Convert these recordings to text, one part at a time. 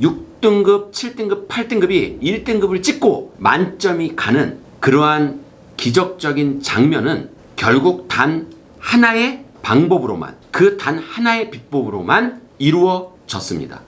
육등급 7등급, 8등급이 1등급을 찍고 만점이 가는 그러한 기적적인 장면은 결국 단 하나의 방법으로만, 그 단 하나의 비법으로만 이루어졌습니다.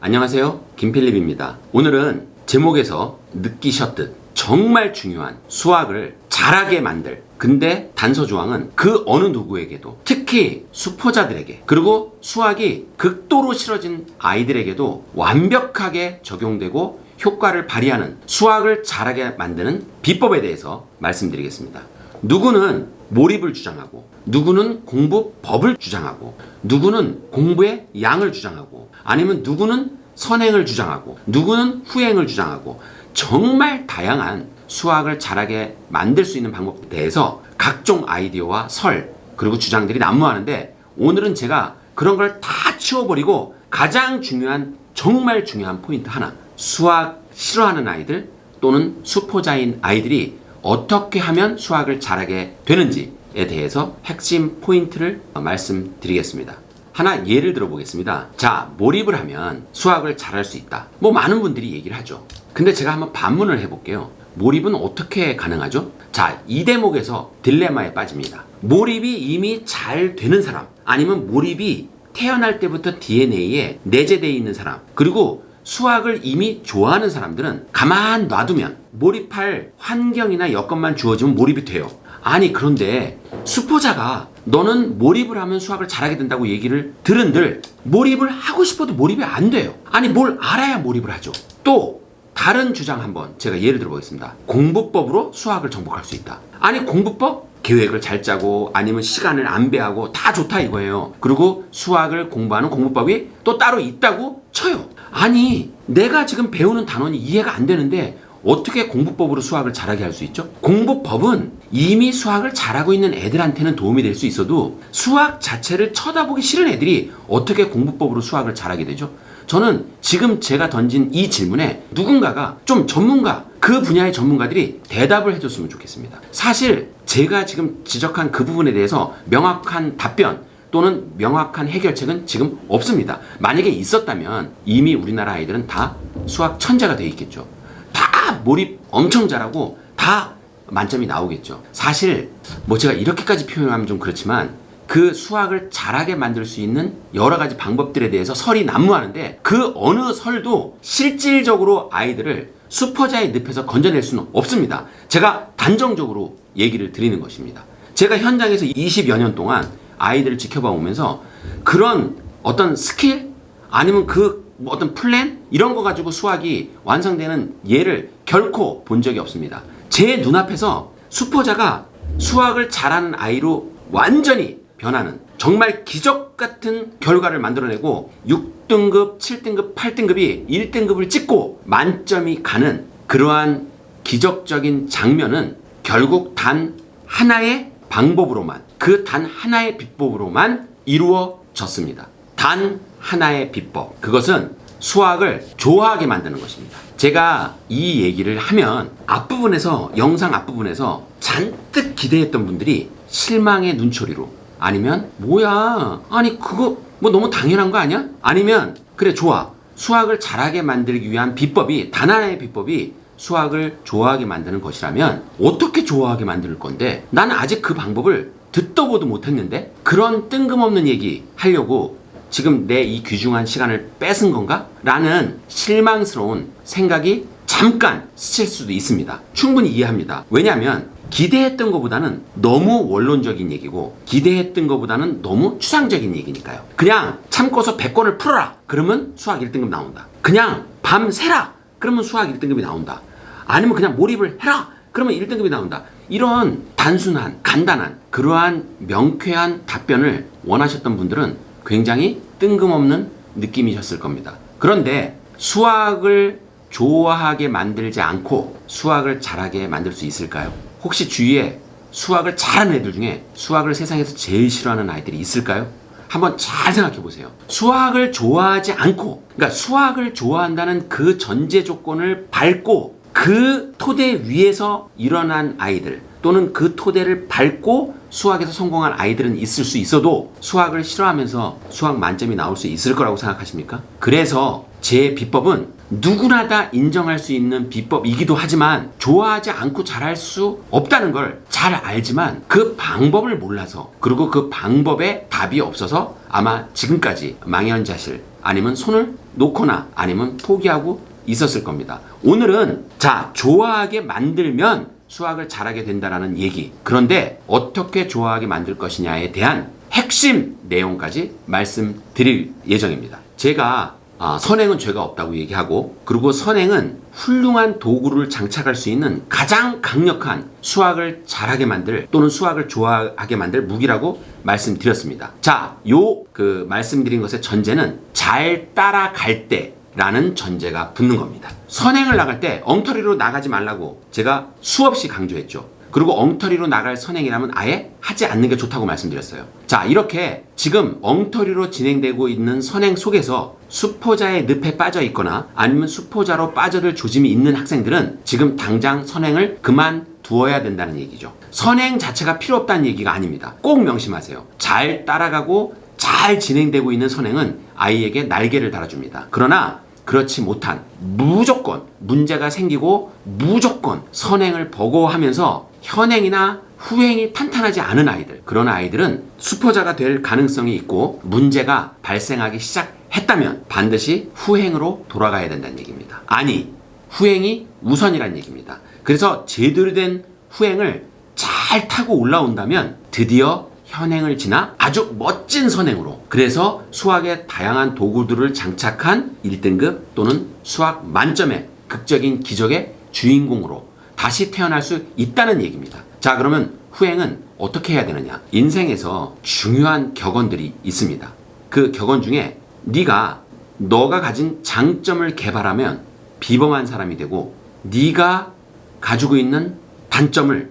안녕하세요. 김필립입니다. 오늘은 제목에서 느끼셨듯 정말 중요한 수학을 잘하게 만들 근데 단서 조항은 그 어느 누구에게도 특히 수포자들에게 그리고 수학이 극도로 싫어진 아이들에게도 완벽하게 적용되고 효과를 발휘하는 수학을 잘하게 만드는 비법에 대해서 말씀드리겠습니다. 누구는 몰입을 주장하고 누구는 공부법을 주장하고 누구는 공부의 양을 주장하고 아니면 누구는 선행을 주장하고 누구는 후행을 주장하고 정말 다양한 수학을 잘하게 만들 수 있는 방법에 대해서 각종 아이디어와 설 그리고 주장들이 난무하는데 오늘은 제가 그런 걸 다 치워버리고 가장 중요한 정말 중요한 포인트 하나 수학 싫어하는 아이들 또는 수포자인 아이들이 어떻게 하면 수학을 잘하게 되는지에 대해서 핵심 포인트를 말씀드리겠습니다. 하나 예를 들어 보겠습니다. 자, 몰입을 하면 수학을 잘할 수 있다. 뭐 많은 분들이 얘기를 하죠. 근데 제가 한번 반문을 해볼게요. 몰입은 어떻게 가능하죠? 자, 이 대목에서 딜레마에 빠집니다. 몰입이 이미 잘 되는 사람, 아니면 몰입이 태어날 때부터 DNA에 내재되어 있는 사람, 그리고 수학을 이미 좋아하는 사람들은 가만 놔두면 몰입할 환경이나 여건만 주어지면 몰입이 돼요. 아니, 그런데 수포자가 너는 몰입을 하면 수학을 잘하게 된다고 얘기를 들은들 몰입을 하고 싶어도 몰입이 안 돼요. 아니, 뭘 알아야 몰입을 하죠. 또, 다른 주장 한번 제가 예를 들어 보겠습니다. 공부법으로 수학을 정복할 수 있다. 아니, 공부법? 계획을 잘 짜고 아니면 시간을 안배하고 다 좋다 이거예요. 그리고 수학을 공부하는 공부법이 또 따로 있다고 쳐요. 아니, 내가 지금 배우는 단원이 이해가 안 되는데 어떻게 공부법으로 수학을 잘하게 할 수 있죠? 공부법은 이미 수학을 잘하고 있는 애들한테는 도움이 될 수 있어도 수학 자체를 쳐다보기 싫은 애들이 어떻게 공부법으로 수학을 잘하게 되죠? 저는 지금 제가 던진 이 질문에 누군가가 좀 전문가, 그 분야의 전문가들이 대답을 해줬으면 좋겠습니다. 사실 제가 지금 지적한 그 부분에 대해서 명확한 답변 또는 명확한 해결책은 지금 없습니다. 만약에 있었다면 이미 우리나라 아이들은 다 수학 천재가 돼 있겠죠. 다 몰입 엄청 잘하고 다 만점이 나오겠죠. 사실 뭐 제가 이렇게까지 표현하면 좀 그렇지만 그 수학을 잘하게 만들 수 있는 여러 가지 방법들에 대해서 설이 난무하는데 그 어느 설도 실질적으로 아이들을 수포자의 늪에서 건져낼 수는 없습니다. 제가 단정적으로 얘기를 드리는 것입니다. 제가 현장에서 20여 년 동안 아이들을 지켜봐 오면서 그런 어떤 스킬 아니면 그뭐 어떤 플랜 이런 거 가지고 수학이 완성되는 예를 결코 본 적이 없습니다. 제 눈앞에서 수포자가 수학을 잘하는 아이로 완전히 변하는 정말 기적 같은 결과를 만들어내고 6등급, 7등급, 8등급이 1등급을 찍고 만점이 가는 그러한 기적적인 장면은 결국 단 하나의 방법으로만 그 단 하나의 비법으로만 이루어졌습니다. 단 하나의 비법. 그것은 수학을 좋아하게 만드는 것입니다. 제가 이 얘기를 하면 앞부분에서 영상 앞부분에서 잔뜩 기대했던 분들이 실망의 눈초리로 아니면 뭐야 아니 그거 뭐 너무 당연한 거 아니야? 아니면 그래 좋아 수학을 잘하게 만들기 위한 비법이 단 하나의 비법이 수학을 좋아하게 만드는 것이라면 어떻게 좋아하게 만들 건데 나는 아직 그 방법을 듣도 보도 못했는데 그런 뜬금없는 얘기 하려고 지금 내 이 귀중한 시간을 뺏은 건가? 라는 실망스러운 생각이 잠깐 스칠 수도 있습니다. 충분히 이해합니다. 왜냐하면 기대했던 것보다는 너무 원론적인 얘기고 기대했던 것보다는 너무 추상적인 얘기니까요. 그냥 참고서 100권을 풀어라. 그러면 수학 1등급 나온다. 그냥 밤 새라. 그러면 수학 1등급이 나온다. 아니면 그냥 몰입을 해라. 그러면 1등급이 나온다. 이런 단순한 간단한 그러한 명쾌한 답변을 원하셨던 분들은 굉장히 뜬금없는 느낌이셨을 겁니다. 그런데 수학을 좋아하게 만들지 않고 수학을 잘하게 만들 수 있을까요? 혹시 주위에 수학을 잘하는 애들 중에 수학을 세상에서 제일 싫어하는 아이들이 있을까요? 한번 잘 생각해 보세요. 수학을 좋아하지 않고, 그러니까 수학을 좋아한다는 그 전제 조건을 밟고 그 토대 위에서 일어난 아이들, 또는 그 토대를 밟고 수학에서 성공한 아이들은 있을 수 있어도 수학을 싫어하면서 수학 만점이 나올 수 있을 거라고 생각하십니까? 그래서 제 비법은 누구나 다 인정할 수 있는 비법이기도 하지만 좋아하지 않고 잘할 수 없다는 걸 잘 알지만 그 방법을 몰라서 그리고 그 방법에 답이 없어서 아마 지금까지 망연자실 아니면 손을 놓거나 아니면 포기하고 있었을 겁니다. 오늘은 자 좋아하게 만들면 수학을 잘하게 된다라는 얘기. 그런데 어떻게 좋아하게 만들 것이냐에 대한 핵심 내용까지 말씀드릴 예정입니다. 제가 아, 선행은 죄가 없다고 얘기하고 그리고 선행은 훌륭한 도구를 장착할 수 있는 가장 강력한 수학을 잘하게 만들 또는 수학을 좋아하게 만들 무기라고 말씀드렸습니다. 자, 요 그 말씀드린 것의 전제는 잘 따라갈 때 라는 전제가 붙는 겁니다. 선행을 나갈 때 엉터리로 나가지 말라고 제가 수없이 강조했죠. 그리고 엉터리로 나갈 선행이라면 아예 하지 않는 게 좋다고 말씀드렸어요. 자, 이렇게 지금 엉터리로 진행되고 있는 선행 속에서 수포자의 늪에 빠져 있거나 아니면 수포자로 빠져들 조짐이 있는 학생들은 지금 당장 선행을 그만 두어야 된다는 얘기죠. 선행 자체가 필요 없다는 얘기가 아닙니다. 꼭 명심하세요. 잘 따라가고 잘 진행되고 있는 선행은 아이에게 날개를 달아줍니다. 그러나 그렇지 못한 무조건 문제가 생기고 무조건 선행을 버거워하면서 현행이나 후행이 탄탄하지 않은 아이들 그런 아이들은 수포자가 될 가능성이 있고 문제가 발생하기 시작했다면 반드시 후행으로 돌아가야 된다는 얘기입니다. 아니 후행이 우선이라는 얘기입니다. 그래서 제대로 된 후행을 잘 타고 올라온다면 드디어 현행을 지나 아주 멋진 선행으로 그래서 수학의 다양한 도구들을 장착한 1등급 또는 수학 만점의 극적인 기적의 주인공으로 다시 태어날 수 있다는 얘기입니다. 자, 그러면 후행은 어떻게 해야 되느냐? 인생에서 중요한 격언들이 있습니다. 그 격언 중에 네가 너가 가진 장점을 개발하면 비범한 사람이 되고 네가 가지고 있는 단점을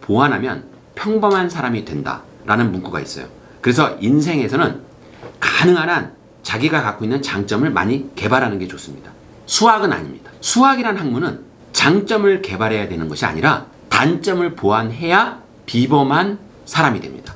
보완하면 평범한 사람이 된다. 라는 문구가 있어요. 그래서 인생에서는 가능한 한 자기가 갖고 있는 장점을 많이 개발하는 게 좋습니다. 수학은 아닙니다. 수학이란 학문은 장점을 개발해야 되는 것이 아니라 단점을 보완해야 비범한 사람이 됩니다.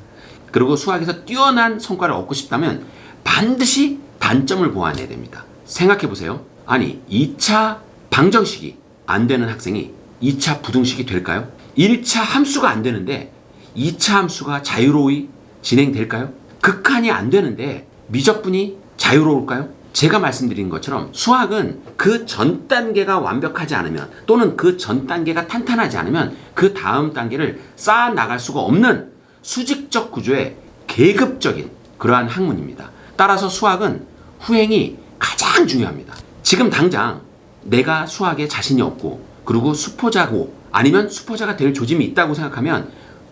그리고 수학에서 뛰어난 성과를 얻고 싶다면 반드시 단점을 보완해야 됩니다. 생각해 보세요. 아니, 2차 방정식이 안 되는 학생이 2차 부등식이 될까요? 1차 함수가 안 되는데 2차 함수가 자유로이 진행될까요? 극한이 안 되는데 미적분이 자유로울까요? 제가 말씀드린 것처럼 수학은 그 전 단계가 완벽하지 않으면 또는 그 전 단계가 탄탄하지 않으면 그 다음 단계를 쌓아 나갈 수가 없는 수직적 구조의 계급적인 그러한 학문입니다. 따라서 수학은 후행이 가장 중요합니다. 지금 당장 내가 수학에 자신이 없고 그리고 수포자고 아니면 수포자가 될 조짐이 있다고 생각하면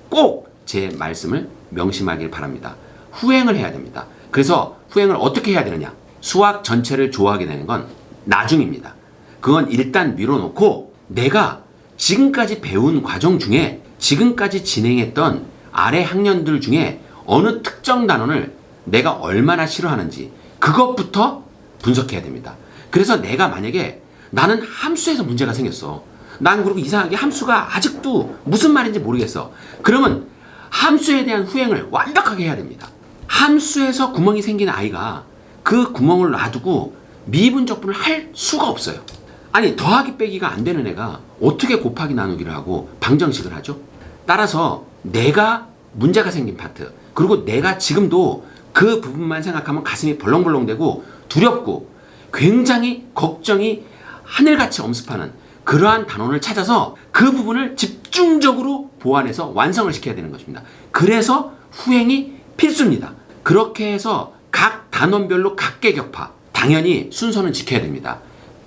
꼭 제 말씀을 명심하길 바랍니다. 후행을 해야 됩니다. 그래서 후행을 어떻게 해야 되느냐? 수학 전체를 좋아하게 되는 건 나중입니다. 그건 일단 밀어놓고 내가 지금까지 배운 과정 중에 지금까지 진행했던 아래 학년들 중에 어느 특정 단원을 내가 얼마나 싫어하는지 그것부터 분석해야 됩니다. 그래서 내가 만약에 나는 함수에서 문제가 생겼어. 난 그리고 이상하게 함수가 아직도 무슨 말인지 모르겠어. 그러면 함수에 대한 후행을 완벽하게 해야 됩니다. 함수에서 구멍이 생긴 아이가 그 구멍을 놔두고 미분 적분을 할 수가 없어요. 아니 더하기 빼기가 안 되는 애가 어떻게 곱하기 나누기를 하고 방정식을 하죠? 따라서 내가 문제가 생긴 파트 그리고 내가 지금도 그 부분만 생각하면 가슴이 벌렁벌렁대고 두렵고 굉장히 걱정이 하늘같이 엄습하는 그러한 단원을 찾아서 그 부분을 집중적으로 보완해서 완성을 시켜야 되는 것입니다. 그래서 후행이 필수입니다. 그렇게 해서 각 단원별로 각계 격파 당연히 순서는 지켜야 됩니다.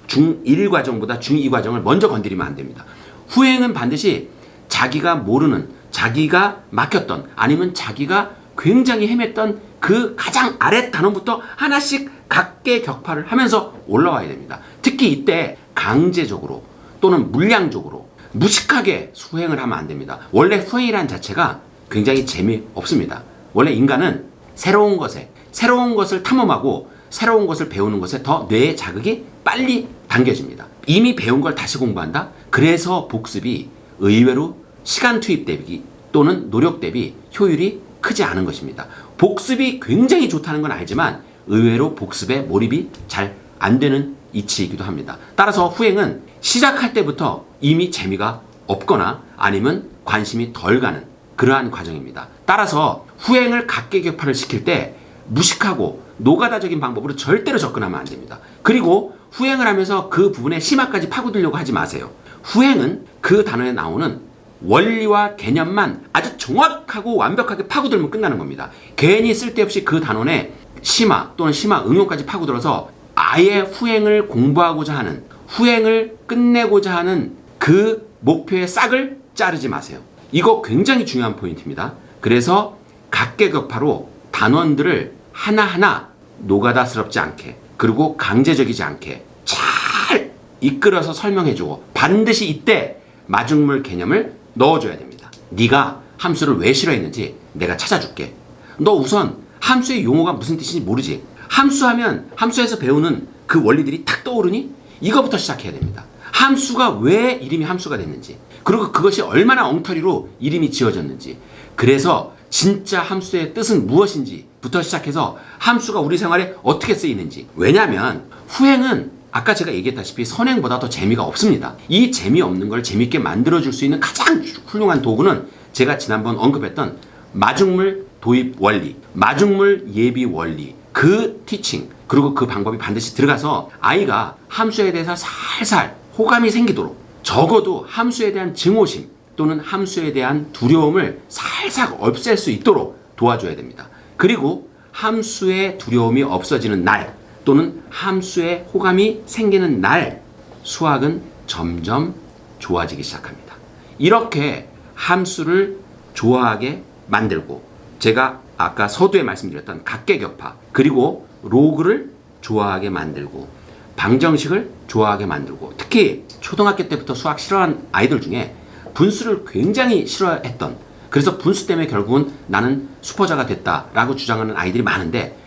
중1 과정보다 중2 과정을 먼저 건드리면 안 됩니다. 후행은 반드시 자기가 모르는 자기가 막혔던 아니면 자기가 굉장히 헤맸던 그 가장 아래 단원부터 하나씩 각계 격파를 하면서 올라와야 됩니다. 특히 이때 강제적으로 또는 물량적으로 무식하게 수행을 하면 안 됩니다. 원래 후행이란 자체가 굉장히 재미없습니다. 원래 인간은 새로운 것에 새로운 것을 탐험하고 새로운 것을 배우는 것에 더 뇌의 자극이 빨리 당겨집니다. 이미 배운 걸 다시 공부한다? 그래서 복습이 의외로 시간 투입 대비 또는 노력 대비 효율이 크지 않은 것입니다. 복습이 굉장히 좋다는 건 알지만 의외로 복습에 몰입이 잘 안 되는 이치이기도 합니다. 따라서 후행은 시작할 때부터 이미 재미가 없거나 아니면 관심이 덜 가는 그러한 과정입니다. 따라서 후행을 각계격파를 시킬 때 무식하고 노가다적인 방법으로 절대로 접근하면 안 됩니다. 그리고 후행을 하면서 그 부분에 심화까지 파고들려고 하지 마세요. 후행은 그 단어에 나오는 원리와 개념만 아주 정확하고 완벽하게 파고들면 끝나는 겁니다. 괜히 쓸데없이 그 단원에 심화 또는 심화 응용까지 파고들어서 아예 후행을 공부하고자 하는 후행을 끝내고자 하는 그 목표의 싹을 자르지 마세요. 이거 굉장히 중요한 포인트입니다. 그래서 각계격파로 단원들을 하나하나 노가다스럽지 않게 그리고 강제적이지 않게 잘 이끌어서 설명해주고 반드시 이때 마중물 개념을 넣어줘야 됩니다. 네가 함수를 왜 싫어했는지 내가 찾아줄게. 너 우선 함수의 용어가 무슨 뜻인지 모르지. 함수하면 함수에서 배우는 그 원리들이 탁 떠오르니 이거부터 시작해야 됩니다. 함수가 왜 이름이 함수가 됐는지 그리고 그것이 얼마나 엉터리로 이름이 지어졌는지 그래서 진짜 함수의 뜻은 무엇인지부터 시작해서 함수가 우리 생활에 어떻게 쓰이는지 왜냐하면 후행은 아까 제가 얘기했다시피 선행보다 더 재미가 없습니다. 이 재미없는 걸 재밌게 만들어줄 수 있는 가장 훌륭한 도구는 제가 지난번 언급했던 마중물 도입 원리, 마중물 예비 원리, 그 티칭, 그리고 그 방법이 반드시 들어가서 아이가 함수에 대해서 살살 호감이 생기도록 적어도 함수에 대한 증오심 또는 함수에 대한 두려움을 살살 없앨 수 있도록 도와줘야 됩니다. 그리고 함수의 두려움이 없어지는 날 또는 함수의 호감이 생기는 날 수학은 점점 좋아지기 시작합니다. 이렇게 함수를 좋아하게 만들고 제가 아까 서두에 말씀드렸던 각계격파 그리고 로그를 좋아하게 만들고 방정식을 좋아하게 만들고 특히 초등학교 때부터 수학 싫어하는 아이들 중에 분수를 굉장히 싫어했던. 그래서 분수 때문에 결국은 나는 슈퍼자가 됐다라고 주장하는 아이들이 많은데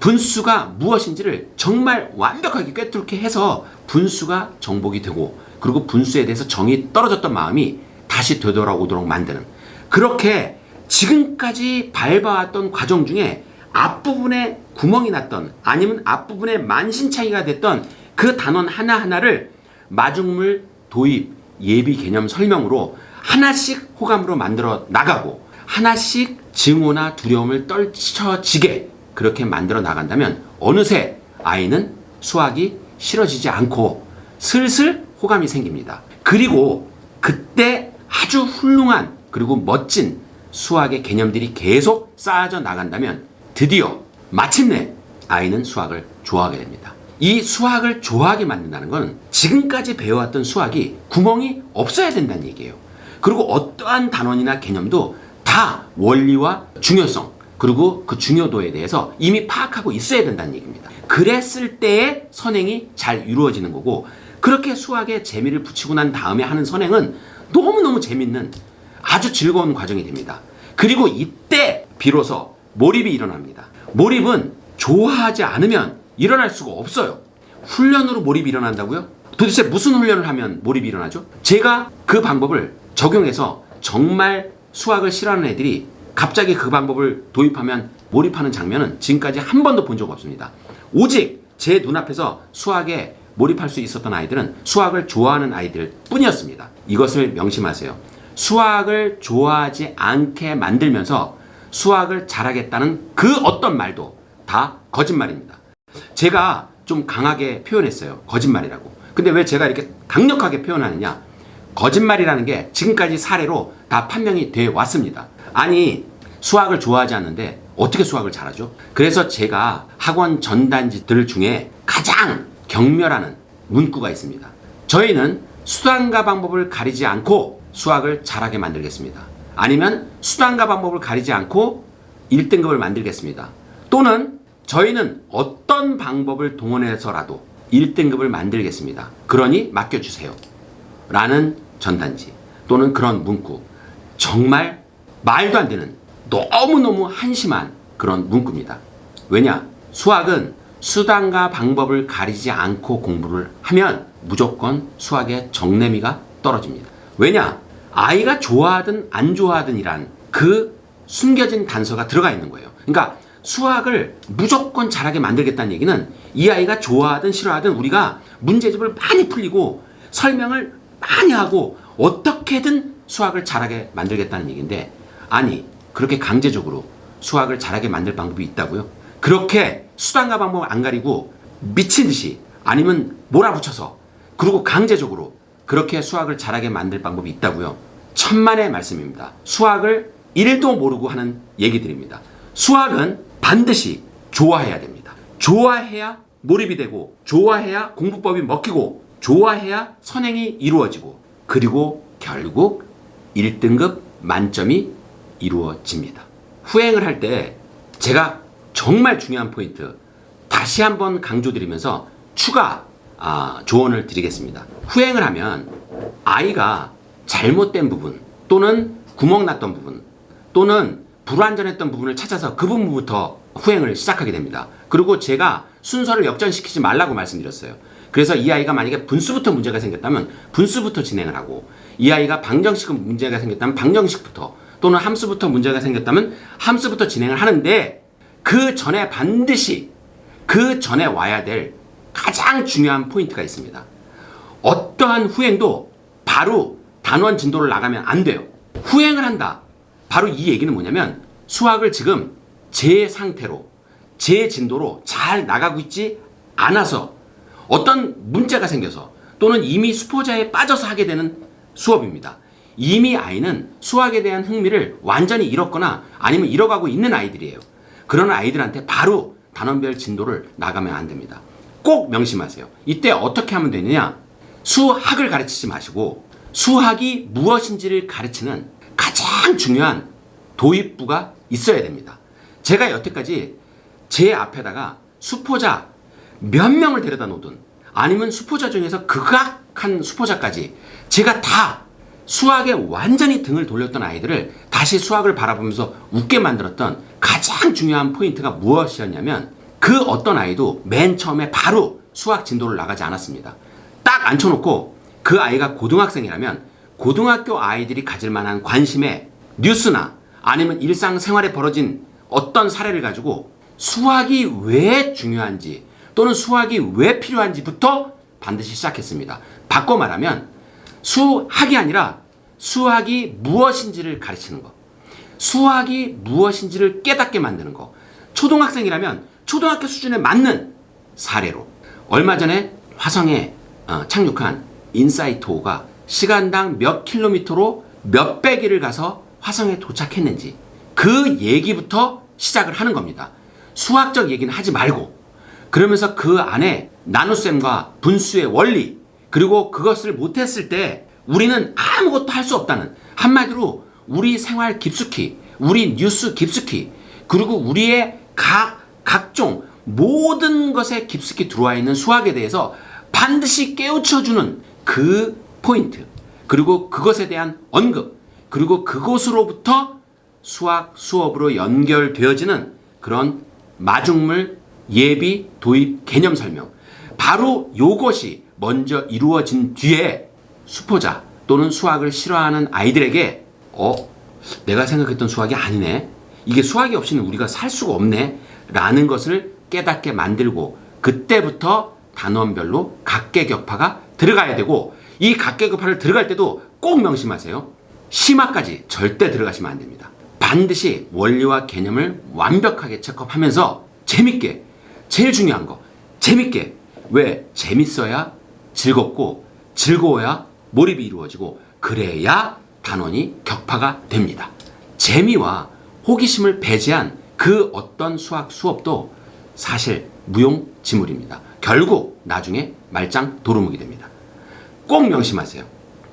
분수가 무엇인지를 정말 완벽하게 꿰뚫게 해서 분수가 정복이 되고 그리고 분수에 대해서 정이 떨어졌던 마음이 다시 되돌아오도록 만드는. 그렇게 지금까지 밟아왔던 과정 중에 앞부분에 구멍이 났던 아니면 앞부분에 만신창이가 됐던 그 단원 하나하나를 마중물 도입 예비 개념 설명으로 하나씩 호감으로 만들어 나가고 하나씩 증오나 두려움을 떨쳐지게 그렇게 만들어 나간다면 어느새 아이는 수학이 싫어지지 않고 슬슬 호감이 생깁니다. 그리고 그때 아주 훌륭한 그리고 멋진 수학의 개념들이 계속 쌓아져 나간다면 드디어 마침내 아이는 수학을 좋아하게 됩니다. 이 수학을 좋아하게 만든다는 것은 지금까지 배워왔던 수학이 구멍이 없어야 된다는 얘기예요. 그리고 어떠한 단원이나 개념도 다 원리와 중요성 그리고 그 중요도에 대해서 이미 파악하고 있어야 된다는 얘기입니다. 그랬을 때의 선행이 잘 이루어지는 거고 그렇게 수학에 재미를 붙이고 난 다음에 하는 선행은 너무너무 재밌는 아주 즐거운 과정이 됩니다. 그리고 이때 비로소 몰입이 일어납니다. 몰입은 좋아하지 않으면 일어날 수가 없어요. 훈련으로 몰입이 일어난다고요? 도대체 무슨 훈련을 하면 몰입이 일어나죠? 제가 그 방법을 적용해서 정말 수학을 싫어하는 애들이 갑자기 그 방법을 도입하면 몰입하는 장면은 지금까지 한 번도 본 적 없습니다. 오직 제 눈앞에서 수학에 몰입할 수 있었던 아이들은 수학을 좋아하는 아이들 뿐이었습니다. 이것을 명심하세요. 수학을 좋아하지 않게 만들면서 수학을 잘하겠다는 그 어떤 말도 다 거짓말입니다. 제가 좀 강하게 표현했어요. 거짓말이라고. 근데 왜 제가 이렇게 강력하게 표현하느냐? 거짓말이라는 게 지금까지 사례로 다 판명이 돼 왔습니다. 아니, 수학을 좋아하지 않는데 어떻게 수학을 잘하죠? 그래서 제가 학원 전단지들 중에 가장 경멸하는 문구가 있습니다. 저희는 수단과 방법을 가리지 않고 수학을 잘하게 만들겠습니다. 아니면 수단과 방법을 가리지 않고 1등급을 만들겠습니다. 또는 저희는 어떤 방법을 동원해서라도 1등급을 만들겠습니다. 그러니 맡겨주세요. 라는 전단지 또는 그런 문구. 정말 말도 안 되는 너무너무 한심한 그런 문구입니다. 왜냐? 수학은 수단과 방법을 가리지 않고 공부를 하면 무조건 수학의 정내미가 떨어집니다. 왜냐? 아이가 좋아하든 안 좋아하든이란 그 숨겨진 단서가 들어가 있는 거예요. 그러니까 수학을 무조건 잘하게 만들겠다는 얘기는 이 아이가 좋아하든 싫어하든 우리가 문제집을 많이 풀리고 설명을 많이 하고 어떻게든 수학을 잘하게 만들겠다는 얘기인데 아니 그렇게 강제적으로 수학을 잘하게 만들 방법이 있다고요? 그렇게 수단과 방법을 안 가리고 미친 듯이 아니면 몰아붙여서 그리고 강제적으로 그렇게 수학을 잘하게 만들 방법이 있다고요? 천만의 말씀입니다. 수학을 1도 모르고 하는 얘기들입니다. 수학은 반드시 좋아해야 됩니다. 좋아해야 몰입이 되고 좋아해야 공부법이 먹히고 좋아해야 선행이 이루어지고 그리고 결국 1등급 만점이 이루어집니다. 후행을 할 때 제가 정말 중요한 포인트 다시 한번 강조드리면서 추가 아, 조언을 드리겠습니다. 후행을 하면 아이가 잘못된 부분 또는 구멍 났던 부분 또는 불완전했던 부분을 찾아서 그 부분부터 후행을 시작하게 됩니다. 그리고 제가 순서를 역전시키지 말라고 말씀드렸어요. 그래서 이 아이가 만약에 분수부터 문제가 생겼다면 분수부터 진행을 하고 이 아이가 방정식 문제가 생겼다면 방정식부터 또는 함수부터 문제가 생겼다면 함수부터 진행을 하는데 그 전에 반드시 그 전에 와야 될 가장 중요한 포인트가 있습니다. 어떠한 후행도 바로 단원 진도를 나가면 안 돼요. 후행을 한다. 바로 이 얘기는 뭐냐면 수학을 지금 제 상태로 제 진도로 잘 나가고 있지 않아서 어떤 문제가 생겨서 또는 이미 수포자에 빠져서 하게 되는 수업입니다. 이미 아이는 수학에 대한 흥미를 완전히 잃었거나 아니면 잃어가고 있는 아이들이에요. 그런 아이들한테 바로 단원별 진도를 나가면 안 됩니다. 꼭 명심하세요. 이때 어떻게 하면 되느냐? 수학을 가르치지 마시고 수학이 무엇인지를 가르치는 가장 중요한 도입부가 있어야 됩니다. 제가 여태까지 제 앞에다가 수포자 몇 명을 데려다 놓든 아니면 수포자 중에서 극악한 수포자까지 제가 다 수학에 완전히 등을 돌렸던 아이들을 다시 수학을 바라보면서 웃게 만들었던 가장 중요한 포인트가 무엇이었냐면 그 어떤 아이도 맨 처음에 바로 수학 진도를 나가지 않았습니다. 딱 앉혀놓고 그 아이가 고등학생이라면 고등학교 아이들이 가질 만한 관심에 뉴스나 아니면 일상생활에 벌어진 어떤 사례를 가지고 수학이 왜 중요한지 또는 수학이 왜 필요한지부터 반드시 시작했습니다. 바꿔 말하면 수학이 아니라 수학이 무엇인지를 가르치는 것. 수학이 무엇인지를 깨닫게 만드는 것. 초등학생이라면 초등학교 수준에 맞는 사례로. 얼마 전에 화성에 어, 착륙한 인사이트5가 시간당 몇 킬로미터로 몇백 일을 가서 화성에 도착했는지 그 얘기부터 시작을 하는 겁니다. 수학적 얘기는 하지 말고 그러면서 그 안에 나눗셈과 분수의 원리 그리고 그것을 못했을 때 우리는 아무것도 할 수 없다는 한마디로 우리 생활 깊숙이 우리 뉴스 깊숙이 그리고 우리의 각 각종 모든 것에 깊숙이 들어와 있는 수학에 대해서 반드시 깨우쳐주는 그 포인트. 그리고 그것에 대한 언급. 그리고 그곳으로부터 수학 수업으로 연결되어지는 그런 마중물 예비 도입 개념 설명. 바로 요것이 먼저 이루어진 뒤에 수포자 또는 수학을 싫어하는 아이들에게 어 내가 생각했던 수학이 아니네. 이게 수학이 없이는 우리가 살 수가 없네. 라는 것을 깨닫게 만들고 그때부터 단원별로 각계 격파가 들어가야 되고 이 각계격파를 들어갈 때도 꼭 명심하세요 심화까지 절대 들어가시면 안 됩니다 반드시 원리와 개념을 완벽하게 체크하면서 재밌게 제일 중요한 거 재밌게 왜 재밌어야 즐겁고 즐거워야 몰입이 이루어지고 그래야 단원이 격파가 됩니다. 재미와 호기심을 배제한 그 어떤 수학 수업도 사실 무용지물입니다. 결국 나중에 말짱 도루묵이 됩니다. 꼭 명심하세요.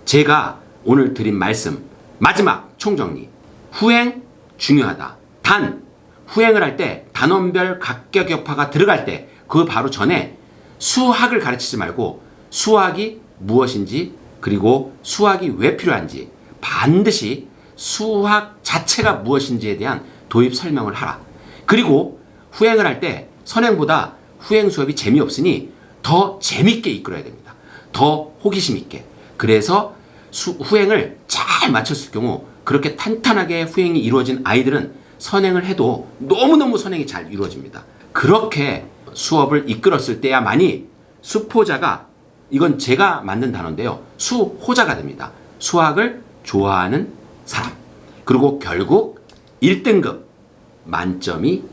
제가 오늘 드린 말씀 마지막 총정리 후행 중요하다. 단 후행을 할 때 단원별 각격격파가 들어갈 때 그 바로 전에 수학을 가르치지 말고 수학이 무엇인지 그리고 수학이 왜 필요한지 반드시 수학 자체가 무엇인지에 대한 도입 설명을 하라. 그리고 후행을 할 때 선행보다 후행 수업이 재미없으니 더 재밌게 이끌어야 됩니다. 더 호기심 있게. 그래서 수, 후행을 잘 마쳤을 경우 그렇게 탄탄하게 후행이 이루어진 아이들은 선행을 해도 너무너무 선행이 잘 이루어집니다. 그렇게 수업을 이끌었을 때야만이 수포자가 이건 제가 만든 단어인데요. 수호자가 됩니다. 수학을 좋아하는 사람. 그리고 결국 1등급 만점이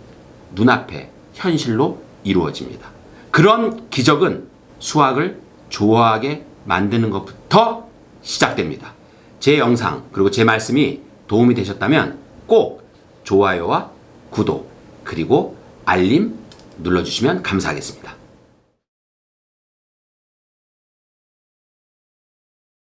눈앞에 현실로 이루어집니다. 그런 기적은 수학을 좋아하게 만드는 것부터 시작됩니다. 제 영상 그리고 제 말씀이 도움이 되셨다면 꼭 좋아요와 구독 그리고 알림 눌러주시면 감사하겠습니다.